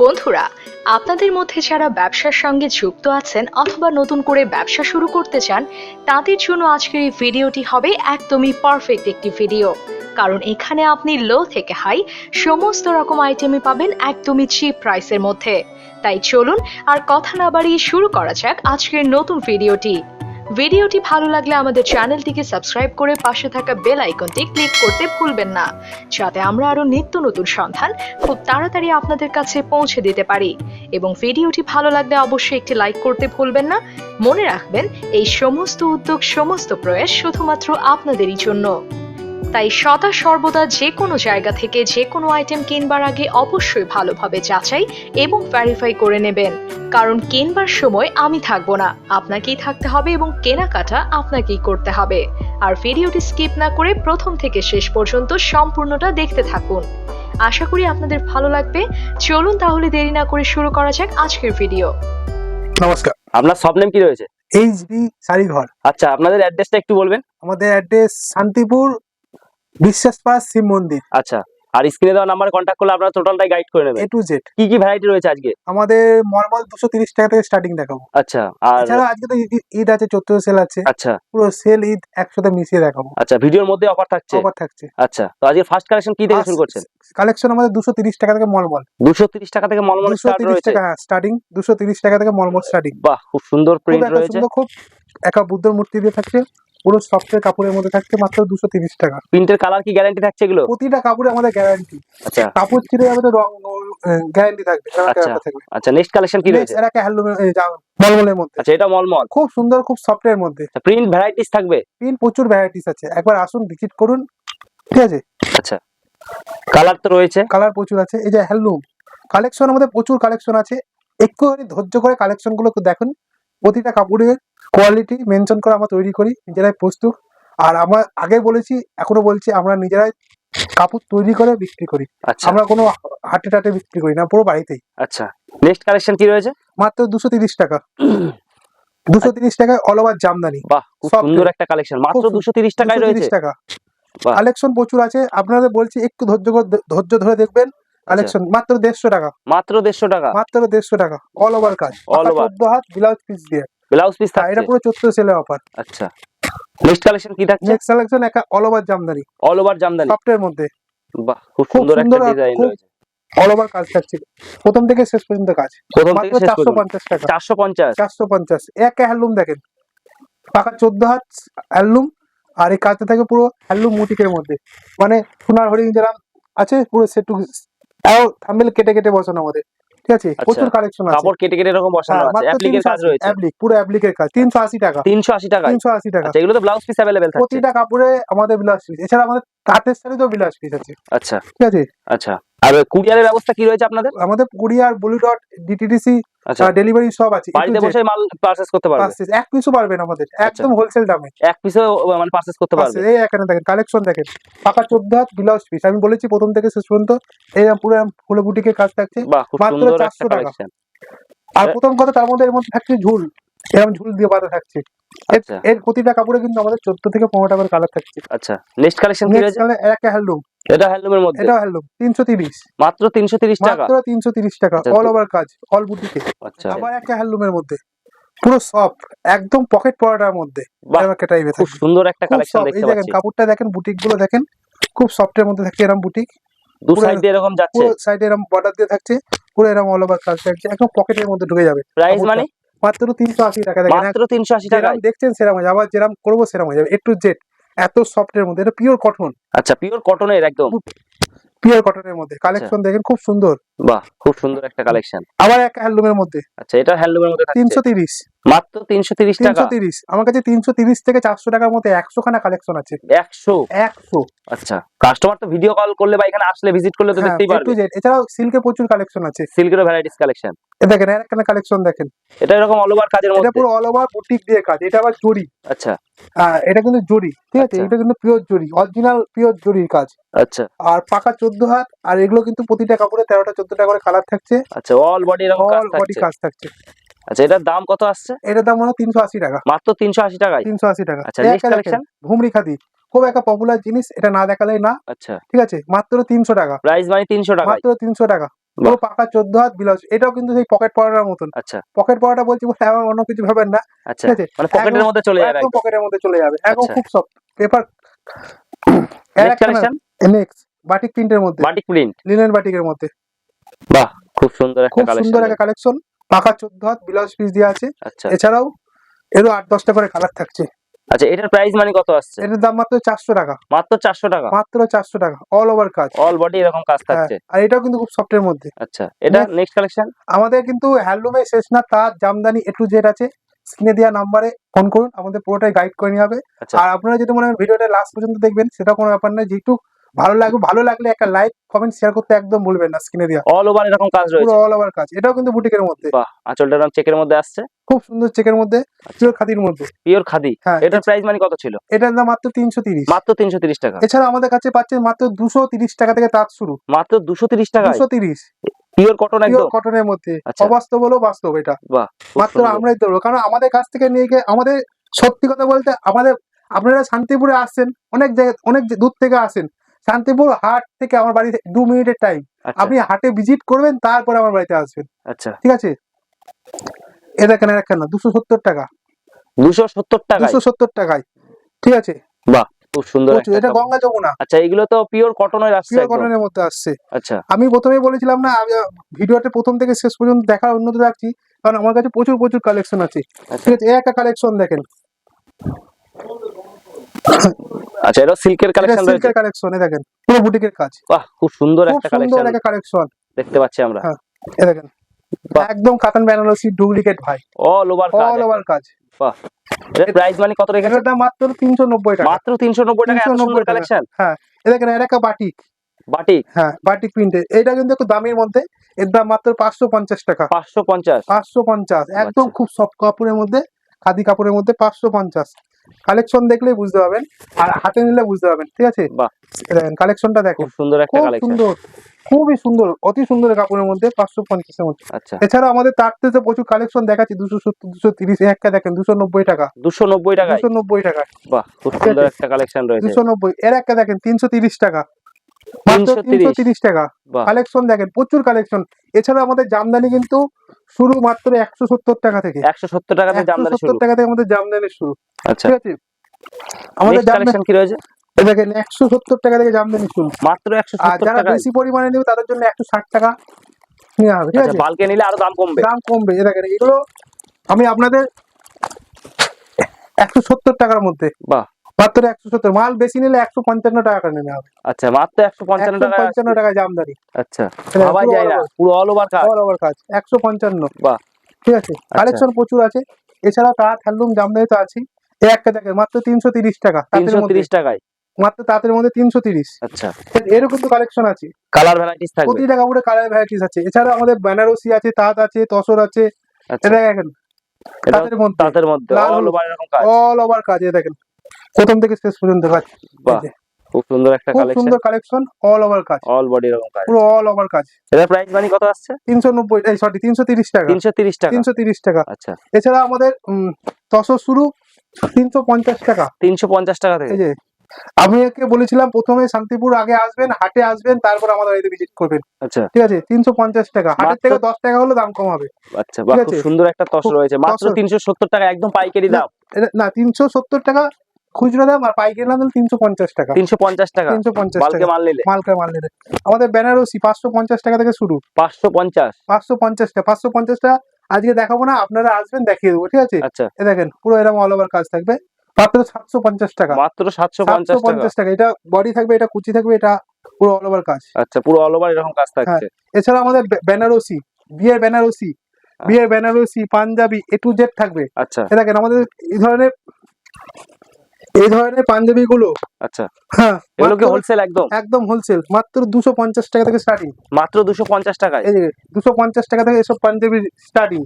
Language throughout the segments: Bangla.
বন্ধুরা, আপনাদের মধ্যে যারা ব্যবসার সঙ্গে যুক্ত আছেন অথবা নতুন করে ব্যবসা শুরু করতে চান, তাদের জন্য আজকের এই ভিডিওটি হবে একদমই পারফেক্ট একটি ভিডিও কারণ এখানে আপনি লো থেকে হাই সমস্ত রকম আইটেমই পাবেন একদমই চিপ প্রাইসের মধ্যে। তাই চলুন আর কথা না বাড়িয়ে শুরু করা যাক আজকের নতুন ভিডিওটি ভিডিওটি ভালো লাগলে আমাদের চ্যানেলটিকে সাবস্ক্রাইব করে পাশে থাকা বেল আইকনটি ক্লিক করতে ভুলবেন না, যাতে আমরা আরও নিত্য নতুন সন্ধান খুব তাড়াতাড়ি আপনাদের কাছে পৌঁছে দিতে পারি। এবং ভিডিওটি ভালো লাগলে অবশ্যই একটি লাইক করতে ভুলবেন না। মনে রাখবেন, এই সমস্ত উদ্যোগ, সমস্ত প্রয়াস শুধুমাত্র আপনাদেরই জন্য। তাই সদা সর্বদা যে কোনো জায়গা থেকে যে কোনো আইটেম কিনবার আগে অবশ্যই ভালোভাবে যাচাই এবং ভেরিফাই করে নেবেন। কারণ কিনবার সময় আমি থাকব না আপনাকেই থাকতে হবে এবং কেনাকাটা আপনাকেই করতে হবে। আর ভিডিওটি স্কিপ না করে প্রথম থেকে শেষ পর্যন্ত সম্পূর্ণটা দেখতে থাকুন। আশা করি আপনাদের ভালো লাগবে। চলুন তাহলে দেরি না করে শুরু করা যাক আজকের ভিডিও নমস্কার। আপনার সব নেম কি রয়েছে? এইচডি শাড়িঘর আচ্ছা আপনাদের অ্যাড্রেসটা একটু বলবেন। আমাদের অ্যাড্রেস শান্তিপুর বিশ্বাস পাস শিব মন্দির। আচ্ছা আর স্ক্রিনে দেওয়া নাম্বারে কন্ট্যাক্ট করলে আপনারা টোটালটাই গাইড করে নেবেন। এ টু জেড কি কি ভ্যারাইটি রয়েছে আজকে? আমাদের নর্মাল দুশো তিরিশ টাকা থেকে স্টার্টিং দেখাবো। আচ্ছা আর এছাড়া আজকে তো ঈদ- আছে চৈত্র সেল আছে। আচ্ছা। পুরো সেল ঈদ একসাথে মিশিয়ে দেখাবো। আচ্ছা ভিডিওর মধ্যে অফার থাকছে? অফার থাকছে। আচ্ছা তো আজকে ফার্স্ট কালেকশন কি থেকে শুরু করছেন? কালেকশন আমাদের দুশো তিরিশ টাকা থেকে মলমল। দুশো তিরিশ টাকা থেকে মলমল স্টার্ট রয়েছে? টাকা স্টার্টিং দুশো তিরিশ টাকা থেকে মলমল স্টার্টিং বাহ খুব সুন্দর প্রিন্ট রয়েছে। সুন্দর খুব একা বুদ্ধর মূর্তি দিয়ে থাকছে। পুরো সফটের কাপড়ের মধ্যে থাকছে মাত্র দুশো তিরিশ টাকা। প্রিন্টের কালার কি গ্যারান্টি থাকছে এগুলো? প্রতিটা কাপড়ে আমাদের গ্যারান্টি আচ্ছা। কাপড় ছিঁড়ে যাবে তো রং গ্যারান্টি থাকবে আচ্ছা। থাকবে। আচ্ছা নেক্সট কালেকশন কি রয়েছে? এরা হ্যান্ডলুমের মলমলের মধ্যে। আচ্ছা এটা মলমল। খুব সুন্দর খুব সফটের মধ্যে। প্রিন্ট ভ্যারাইটিস থাকবে? পিন প্রচুর ভ্যারাইটিস আছে। একবার আসুন ভিজিট করুন ঠিক আছে? আচ্ছা। কালার তো রয়েছে। কালার প্রচুর আছে। এই যে হ্যান্ডলুম কালেকশন আমাদের প্রচুর কালেকশন আছে। একটুখানি ধৈর্য করে কালেকশনগুলো একটু দেখুন। প্রতিটা কাপড়ের কোয়ালিটি মেনশন করে আমরা তৈরি করি নিজেরাই প্রস্তুত। আর আমরা আগে বলেছি এখনও বলছি আমরা নিজেরাই কাপড় তৈরি করে বিক্রি করি। আচ্ছা। আমরা কোনো হাটে টাটে বিক্রি করি না পুরো বাড়িতেই। আচ্ছা। নেক্সট কালেকশন কি রয়েছে? মাত্র দুশো তিরিশ টাকা। দুশো তিরিশ টাকায় অল ওভার জামদানি। বাহ খুব সুন্দর একটা কালেকশন মাত্র দুশো তিরিশ টাকায় 230 রয়েছে? টাকা। কালেকশন প্রচুর আছে। আপনাদের বলছি একটু ধৈর্য ধৈর্য ধরে দেখবেন। কালেকশন মাত্র দেড়শো টাকা। মাত্র দেড়শো টাকা। মাত্র দেড়শো টাকা। অল ওভার কাজ। অল ওভার হাত ব্লাউজ পিস দিয়ে। ব্লাউজ পিস আর এটা পুরো চোদ্দ সেলে অফার আচ্ছা। নেক্সট কালেকশন কি থাকছে? নেক্সট কালেকশন একটা all over jamdani. All over jamdani. সফটের মধ্যে। বাহ খুব সুন্দর একটা ডিজাইন অল ওভার কাজ থাকছে। প্রথম থেকে শেষ পর্যন্ত কাজ। প্রথম থেকে শেষ চারশো পর্যন্ত পঞ্চাশ টাকা। চারশো পঞ্চাশ। চারশো পঞ্চাশ। এক হ্যান্ডলুম দেখেন। পাকা চোদ্দ হাত হ্যান্ডলুম আর এই কাজটা থাকে পুরো হ্যান্ডলুম মুটিকের মধ্যে। মানে সোনার হরিণ যেরকম আছে পুরো সেটু থাম্বেল কেটে কেটে বসানো আমাদের। ঠিক আছে? আচ্ছা, প্রচুর কালেকশন আছে। কাপড় কেটে কেটে এরকম বসানো হ্যাঁ, আছে। অ্যাপ্লিকের কাজ রয়েছে। অ্যাপ্লিক পুরো অ্যাপ্লিকের কাজ। তিনশো আশি টাকা। তিনশো আশি টাকায়। তিনশো আশি টাকা। আচ্ছা এগুলো তো ব্লাউজ পিস অ্যাভেলেবেল থাকে প্রতিটা কাপড়ে আমাদের বিলাস পিস এছাড়া আমাদের তাঁতের শাড়িতেও ব্লাউজ পিস আছে। আচ্ছা। ঠিক আছে? আচ্ছা। আর কুরিয়ারের ব্যবস্থা কি রয়েছে আপনাদের? আমাদের কুরিয়ার ব্লু ডট ডিটিডিসি আচ্ছা। ডেলিভারি সব আছে বাড়িতে বসে মাল পারচেস করতে পারবে? এক পিসও পারবেন আমাদের একদম হোলসেল দামে। এক পিসেও মানে পারচেস করতে পারবে? এই এখানে দেখেন কালেকশন দেখেন। পাকা চোদ্দ হাত ব্লাউজ পিস আমি বলেছি প্রথম থেকে শেষ পর্যন্ত এই পুরো ফুলে বুটিকে কাজ থাকছে। মাত্র 400 টাকা। আর প্রথম কথা তার মধ্যে এর মধ্যে থাকছে ঝুল। এরকম ঝুল দিয়ে বাঁধা থাকছে। এর- আচ্ছা। এর প্রতিটা কাপড়ে কিন্তু আমাদের চোদ্দ থেকে পনেরো টাকার কালার থাকছে। আচ্ছা নেক্সট কালেকশন কি রয়েছে? একটা হ্যান্ডলুম এটা হ্যান্ডলুমের মধ্যে? এটাও হ্যান্ডলুম তিনশো তিরিশ। মাত্র তিনশো তিরিশ টাকা? মাত্র তিনশো তিরিশ টাকা আচ্ছা, অল ওভার কাজ অল বুটিকে আচ্ছা। আবার একটা হ্যান্ডলুমের মধ্যে পুরো সফট একদম পকেট পড়াটার মধ্যে। একটা টাইপের খুব সুন্দর একটা কালেকশন দেখতে দেখেন পাচ্ছি। কাপড়টা দেখেন বুটিকগুলো দেখেন খুব সফটের মধ্যে থাকছে এরকম বুটিক দু সাইড দিয়ে এরকম যাচ্ছে? পুরো সাইডে এরকম বর্ডার দিয়ে থাকছে পুরো এরকম অল ওভার কাজ থাকছে একদম পকেটের মধ্যে ঢুকে যাবে। প্রাইস মানে? মাত্র তিনশো আশি টাকা দেখেন মাত্র তিনশো আশি টাকা দেখছেন সেরকম হয়ে যাবে আবার যেরাম করব সেরকম হয়ে যাবে। একটু জেড এত সফটের মধ্যে এটা পিওর কটন আচ্ছা পিওর কটনের একদম। পিওর কটনের মধ্যে। কালেকশন দেখেন খুব সুন্দর। বাহ খুব সুন্দর একটা কালেকশন আবার একটা হ্যান্ডলুমের মধ্যে। আচ্ছা এটা হ্যান্ডলুমের মধ্যে তিনশো তিরিশ। মাত্র তিনশো তিরিশ টাকা? তিনশো তিরিশ। আমার কাছে তিনশো তিরিশ থেকে চারশো টাকার মধ্যে একশো খানা কালেকশন আছে। একশো? একশো। আচ্ছা কাস্টমার তো ভিডিও কল করলে বা এখানে আসলে ভিজিট করলে তো হ্যাঁ, দেখতেই পারবে। এছাড়াও সিল্কের প্রচুর কালেকশন আছে। সিল্কের ভ্যারাইটিস কালেকশন দেখেন আর একটা কালেকশন দেখেন। এটা এরকম অল ওভার কাজের এটা পুরো অল ওভার বুটিক দিয়ে কাজ। এটা আবার জরি। আচ্ছা। এটা কিন্তু জরি ঠিক আছে? আচ্ছা। এটা কিন্তু পিওর জরি অরিজিনাল পিওর জরির কাজ। আচ্ছা। আর পাকা চোদ্দ হাত আর এগুলো কিন্তু প্রতিটা কাপড়ে তেরোটা চোদ্দটা করে কালার থাকছে। আচ্ছা অল বডি এরকম অল বডি কাজ থাকছে। আচ্ছা এটার দাম কত আসছে? এটার দাম মনে তিনশো আশি টাকা। মাত্র তিনশো আশি টাকায়? তিনশো আশি টাকা। আচ্ছা? ঘুমরি খাদি। খুব একটা পপুলার জিনিস এটা না দেখালেই না। আচ্ছা। ঠিক আছে মাত্র তিনশো টাকা। প্রাইস মানে তিনশো টাকায়? মাত্র তিনশো টাকা। পুরো পাকা চোদ্দ হাত ব্লাউজ এটাও কিন্তু সেই পকেট পড়ার মতন। আচ্ছা। পকেট পড়াটা বলছি বলে আমার অন্য কিছু ভাবেন না। আচ্ছা। ঠিক আছে? মানে পকেটের মধ্যে চলে যাবে পকেটের মধ্যে চলে যাবে। একদম আচ্ছা। খুব সফট পেপার নেক্সট বাটিক প্রিন্টের মধ্যে। বাটিক প্রিন্ট লিনেন বাটিকের মধ্যে। বাহ খুব সুন্দর একটা খুব সুন্দর একটা কালেকশন চোদ্দ হাত ব্লাউজ পিস দেওয়া আছে। আচ্ছা। এছাড়াও এরও আট দশটা করে কালার থাকছে। আচ্ছা এটার প্রাইস মানে কত আসছে? এটার দাম মাত্র চারশো টাকা। মাত্র চারশো টাকা? মাত্র চারশো টাকা অল ওভার কাজ। অল বডি এরকম কাজ হ্যাঁ, থাকছে। আর এটাও কিন্তু খুব সফটের মধ্যে। আচ্ছা এটা নেক্সট কালেকশন আমাদের কিন্তু হ্যান্ডলুমে শেষ না তার জামদানি এ টু জেড আছে। স্ক্রিনে দেওয়া নাম্বারে ফোন করুন আমাদের পুরোটাই গাইড করে নিয়ে হবে। আচ্ছা। আর আপনারা যদি মনে হয় ভিডিওটা লাস্ট পর্যন্ত দেখবেন সেটা কোনো ব্যাপার নয়। যেহেতু ভালো লাগবে ভালো লাগলে একটা লাইক কমেন্ট শেয়ার করতে একদম ভুলবেন না স্ক্রিনে দেওয়া। অল ওভার এরকম কাজ রয়েছে। পুরো অল ওভার কাজ। এটাও কিন্তু বুটিকের মধ্যে। বাহ আঁচলটা এরকম চেকের মধ্যে আসছে? খুব সুন্দর চেকের মধ্যে পিওর খাদির মধ্যে। পিওর খাদি? হ্যাঁ এটার প্রাইস মানে কত ছিল? এটার দাম মাত্র তিনশো তিরিশ। মাত্র তিনশো তিরিশ টাকা। এছাড়া আমাদের কাছে পাচ্ছেন মাত্র দুশো তিরিশ টাকা থেকে তাঁত শুরু। মাত্র দুশো তিরিশ টাকা দুশো তিরিশ। পিওর কটন পিওর একদম? কটনের মধ্যে। আচ্ছা। অবাস্তব হলো বাস্তব এটা। বাহ মাত্র আমরাই দেবো কারণ আমাদের কাছ থেকে নিয়ে গিয়ে আমাদের সত্যি কথা বলতে আমাদের আপনারা শান্তিপুরে আসছেন অনেক জায়গা অনেক দূর থেকে আসেন শান্তিপুর হাট থেকে আমার বাড়ি দু মিনিটের টাইম আচ্ছা। আপনি হাটে ভিজিট করবেন তারপরে আমার বাড়িতে আসবেন। আচ্ছা। ঠিক আছে? এটা কেন এটা কেন দুশো সত্তর টাকা। দুশো সত্তর টাকায়? দুশো সত্তর টাকায়। ঠিক আছে? বাহ খুব সুন্দর এটা গঙ্গা যমুনা। আচ্ছা এগুলো তো পিওর কটনের আসছে পিওর কটনের মধ্যে আসছে। আচ্ছা। আমি প্রথমেই বলেছিলাম না ভিডিওটা প্রথম থেকে শেষ পর্যন্ত দেখার অনুরোধ রাখছি কারণ আমার কাছে প্রচুর প্রচুর কালেকশন আছে। আচ্ছা। ঠিক আছে এই একটা কালেকশন দেখেন। আচ্ছা এটা সিল্কের কালেকশন সিল্কের কালেকশন দেখেন পুরো বুটিকের কাজ। বাহ খুব সুন্দর একটা সুন্দর একটা কালেকশন দেখতে পাচ্ছি আমরা। হ্যাঁ। দেখেন একদম কাতান বেনারসি ডুপ্লিকেট ভাই। অল ওভার কাজ অল ওভার কাজ। এর প্রাইস মানে কত রেখেছে দাম মাত্র তিনশো নব্বই টাকা। মাত্র তিনশো নব্বই টাকা এত সুন্দর কালেকশন হ্যাঁ এ দেখেন এর একটা বাটিক বাটিক হ্যাঁ বাটিক প্রিন্টে এটা কিন্তু একটু দামের মধ্যে এর দাম মাত্র পাঁচশো পঞ্চাশ টাকা। পাঁচশো পঞ্চাশ। পাঁচশো পঞ্চাশ একদম আচ্ছা। খুব সফট কাপড়ের মধ্যে খাদি কাপড়ের মধ্যে পাঁচশো পঞ্চাশ। কালেকশন দেখলেই বুঝতে পারবেন আর হাতে নিলে বুঝতে পারবেন ঠিক আছে? কালেকশনটা দেখেন সুন্দর একটা কালেকশন সুন্দর খুবই সুন্দর অতি সুন্দর কাপড়ের মধ্যে পাঁচশো পঞ্চাশের মধ্যে। আচ্ছা। এছাড়া আমাদের তার থেকে প্রচুর কালেকশন দেখাচ্ছি দুশো সত্তর দুশো তিরিশ একটা দেখেন দুশো নব্বই টাকা। দুশো নব্বই টাকা দুশো নব্বই টাকা। বাহ খুব সুন্দর একটা কালেকশন রয়েছে। দুশো নব্বই এর একটা দেখেন তিনশো তিরিশ টাকা। মাত্র তিনশো তিরিশ। টাকা। কালেকশন দেখেন প্রচুর কালেকশন এছাড়া আমাদের জামদানি কিন্তু শুরু মাত্র একশো সত্তর টাকা থেকে। একশো সত্তর একশো জামদানি সত্তর শুরু। টাকা থেকে আমাদের জামদানি শুরু। আচ্ছা। ঠিক আছে? আমাদের জামদানি কি রয়েছে? দেখেন একশো সত্তর টাকা থেকে জামদানি শুরু। মাত্র একশো আর যারা বেশি পরিমাণে নেবে তাদের জন্য একশো ষাট টাকা নেওয়া হবে ঠিক আচ্ছা আছে? বালকে নিলে আরও দাম কমবে। দাম কমবে। দেখেন এগুলো আমি আপনাদের একশো সত্তর টাকার মধ্যে বাহ। মাত্র একশো সত্তর। মাল বেশি নিলে একশো পঞ্চান্ন টাকা করে নেওয়া হবে আচ্ছা মাত্র একশো পঞ্চান্ন টাকা পঞ্চান্ন টাকায় জামদানি। আচ্ছা ভাবাই পুরো যায় না। পুরো অল ওভার কাজ। অল ওভার কাজ। একশো পঞ্চান্ন। বাহ। ঠিক আছে? কালেকশন প্রচুর আছে। এছাড়াও তাঁত হ্যান্ডলুম জামদানি তো আছে এই একটা দেখেন মাত্র তিনশো তিরিশ টাকা তাঁতের তিনশো মধ্যে তিরিশ টাকায়। মাত্র তাঁতের মধ্যে তিনশো তিরিশ। আচ্ছা। এরও কিন্তু কালেকশন আছে। কালার ভ্যারাইটিস থাকবে। প্রতিটা কাপড়ে কালার ভ্যারাইটিস আছে। এছাড়া আমাদের বেনারসি আছে তাঁত আছে তসর আছে। আচ্ছা। এটা দেখেন তাঁতের মধ্যে। তাঁতের মধ্যে। অল ওভার কাজ। অল ওভার কাজ দেখেন। প্রথম থেকে শেষ পর্যন্ত কাজ। খুব সুন্দর একটা খুব কালেকশন সুন্দর কালেকশন অল ওভার কাজ। অল বডি এরকম কাজ। পুরো অল ওভার কাজ। এটার প্রাইস মানে কত আসছে? তিনশো নব্বই এই সরি তিনশো তিরিশ টাকা। তিনশো তিরিশ টাকা। তিনশো তিরিশ টাকা। আচ্ছা। এছাড়া আমাদের তসর শুরু তিনশো পঞ্চাশ টাকা। তিনশো পঞ্চাশ টাকা থেকে। এই যে আমি একে বলেছিলাম প্রথমে শান্তিপুর আগে আসবেন হাটে আসবেন তারপর আমাদের বাড়িতে ভিজিট করবেন। আচ্ছা। ঠিক আছে তিনশো পঞ্চাশ টাকা। হাটের থেকে দশ টাকা হলে দাম কম হবে। আচ্ছা খুব। সুন্দর একটা তস রয়েছে। মাত্র তসর। তিনশো সত্তর টাকা একদম পাইকারি দাম। না তিনশো সত্তর টাকা খুচরো দাম আর পাইকারি দাম তিনশো পঞ্চাশ টাকা। তিনশো পঞ্চাশ টাকা। তিনশো পঞ্চাশ টাকা। মাল নিলে। মালকা মাল নিলে। আমাদের বেনারসি পাঁচশো পঞ্চাশ টাকা থেকে শুরু। পাঁচশো পঞ্চাশ। পাঁচশো পঞ্চাশ টাকা। পাঁচশো পঞ্চাশ টাকা আজকে দেখাবো না আপনারা আসবেন দেখিয়ে দেবো ঠিক আছে? আচ্ছা। এ দেখেন পুরো এরকম অল ওভার কাজ থাকবে। মাত্র সাতশো পঞ্চাশ টাকা। মাত্র সাতশো পঞ্চাশ টাকা। এটা বডি থাকবে এটা কুচি থাকবে এটা পুরো অল ওভার কাজ। আচ্ছা পুরো অল ওভার এরকম কাজ থাকছে। এছাড়া আমাদের বেনারসি বিয়ের বেনারসি বিয়ের Banarasi Panjabi A to Z থাকবে। আচ্ছা। এ দেখেন আমাদের এই ধরনের এই ধরনের পাঞ্জাবি গুলো আচ্ছা। হ্যাঁ এগুলো কি হোলসেল একদম? একদম হোলসেল মাত্র দুশো পঞ্চাশ টাকা থেকে স্টার্টিং মাত্র দুশো পঞ্চাশ টাকায়? এই যে দুশো পঞ্চাশ টাকা থেকে এসব পাঞ্জাবি স্টার্টিং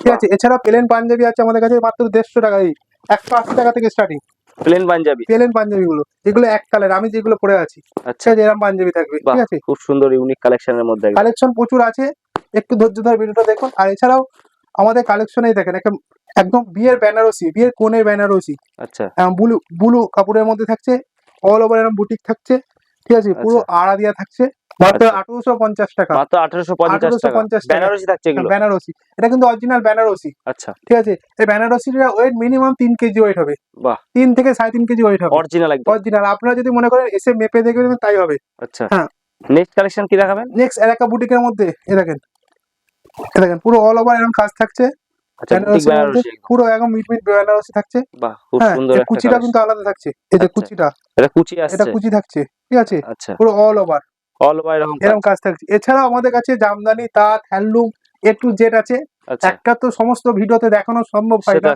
ঠিক আছে এছাড়া প্লেন পাঞ্জাবি আছে আমাদের কাছে মাত্র দেড়শো টাকা এই একশো আশি টাকা থেকে starting plain Panjabi? Plain Panjabi গুলো যেগুলো এক কালার আমি যেগুলো পরে আছি। আচ্ছা। এরকম পাঞ্জাবি থাকবে ঠিক আছে? খুব সুন্দর ইউনিক কালেকশনের মধ্যে কালেকশন প্রচুর আছে একটু ধৈর্য ধরে ভিডিওটা দেখুন। আর এছাড়াও আমাদের কালেকশনেই দেখেন একটা একদম বিয়ের বেনারসি বিয়ের কোণের বেনারসি আচ্ছা। ব্লু ব্লু কাপড়ের মধ্যে থাকছে অল ওভার এরকম বুটিক থাকছে ঠিক আছে? পুরো আচ্ছা। আড়া দিয়া থাকছে মাত্র আচ্ছা। আঠারোশো পঞ্চাশ টাকা। মাত্র আঠারোশো পঞ্চাশ টাকা। 1850 টাকা। বেনারসি থাকছে এগুলো? বেনারসি এটা কিন্তু অরিজিনাল বেনারসি আচ্ছা। ঠিক আছে? এই বেনারসিটা ওয়েট মিনিমাম তিন কেজি ওয়েট হবে। বাহ। তিন থেকে সাড়ে তিন কেজি ওয়েট হবে। অরিজিনাল অরিজিনাল আপনারা যদি মনে করেন এসে মেপে দেখে নেবেন তাই হবে। আচ্ছা। হ্যাঁ। নেক্সট কালেকশন কি দেখাবেন? নেক্সট এলাকা বুটিকের মধ্যে এ দেখেন। এ দেখেন পুরো অল ওভার এরকম কাজ থাকছে। আচ্ছা। পুরো একদম মিট মিট বেনারসি থাকছে। বাহ খুব হ্যাঁ সুন্দর একটা কুচিটা কিন্তু আলাদা থাকছে। এই যে আচ্ছা। কুচিটা। এটা কুচি এটা কুচি থাকছে ঠিক আছে? আচ্ছা। পুরো অল ওভার অল ওভার এরকম কাজ। এরকম কাজ থাকছে। এছাড়াও আমাদের কাছে জামদানি তাঁত হ্যান্ডলুম এ টু জেড আছে। একটা তো সমস্ত ভিডিওতে দেখানো সম্ভব হয় না।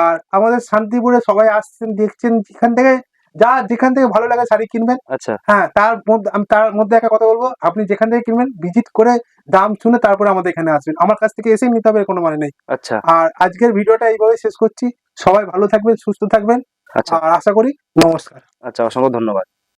আর আমাদের শান্তিপুরে সবাই আসছেন দেখছেন যেখান থেকে যা যেখান থেকে ভালো লাগে শাড়ি কিনবেন। আচ্ছা। হ্যাঁ তার মধ্যে আমি তার মধ্যে একটা কথা বলব আপনি যেখান থেকে কিনবেন ভিজিট করে দাম শুনে তারপরে আমাদের এখানে আসবেন। আমার কাছ থেকে এসেই নিতে হবে কোনো মানে নেই। আচ্ছা। আর আজকের ভিডিওটা এইভাবে শেষ করছি। সবাই ভালো থাকবেন সুস্থ থাকবেন। আচ্ছা। আর আশা করি নমস্কার। আচ্ছা অসংখ্য ধন্যবাদ।